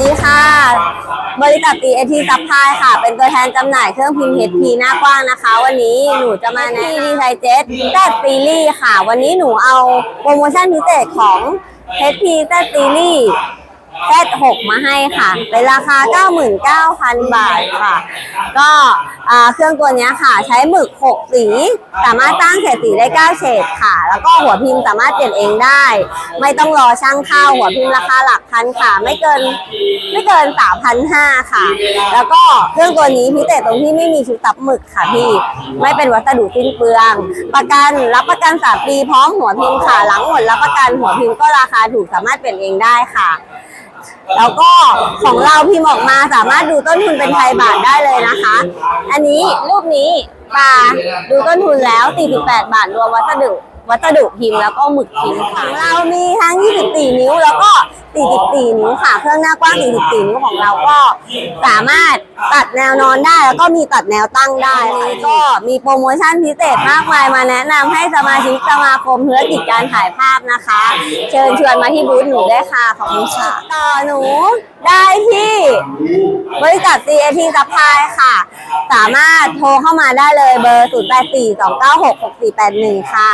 ดีค่ะ บริษัท TAT Supply ค่ะ เป็นตัวแทนจำหน่ายเครื่องพิมพ์ HP หน้ากว้างนะคะ วันนี้หนูจะมาในดีไซเจ็ตแซซีรีส์ค่ะ วันนี้หนูเอาโปรโมชั่นพิเศษของ HP Z6 มาให้ค่ะ เป็นราคา 99,000 บาทค่ะ ก็เครื่องตัวนี้ค่ะ ใช้หมึก 6 สี สามารถตั้งเฉดสีได้ 9 เฉดค่ะ แล้วก็หัวพิมพ์สามารถเปลี่ยนเองได้ ไม่ต้องรอช่างเข้าหัวพิมพ์ราคาหลักพันค่ะ ไม่เกินไม่เกิน 3,500 ค่ะ แล้วก็เครื่องตัวนี้พิเศษตรงที่ไม่มีชุดตับหมึกค่ะพี่ ไม่เป็นวัสดุสิ้นเปลือง ประกันรับประกัน3ปีพร้อมหัวพิมพ์ค่ะ หลังหมดรับประกันหัวพิมพ์ก็ราคาถูกสามารถเปลี่ยนเองได้ค่ะ แล้วก็ของเราพิมพ์ออกมาสามารถดูต้นทุนเป็นไทยบาทได้เลยนะคะ อันนี้รูปนี้ปลาดูต้นทุนแล้ว 48 บาทรวมวัสดุวัสดุพิมพ์แล้วก็หมึกพิมพ์ค่ะของเรามีทั้ง 24 นิ้วแล้วก็ 44 นิ้วค่ะ เครื่องหน้ากว้าง 44 นิ้วของเราก็สามารถตัดแนวนอนได้ แล้วก็มีตัดแนวตั้งได้อันนี้ก็มีโปรโมชั่นพิเศษมากมายมาแนะนำให้สมาชิกสมาคมธุรกิจการถ่ายภาพนะคะ เชิญชวนมาที่บูธหนูได้ค่ะ ขอบคุณค่ะ ต่อหนูได้ที่บริษัท CAT Supply ค่ะ สามารถโทรเข้ามาได้เลยเบอร์ 0842966481 ค่ะ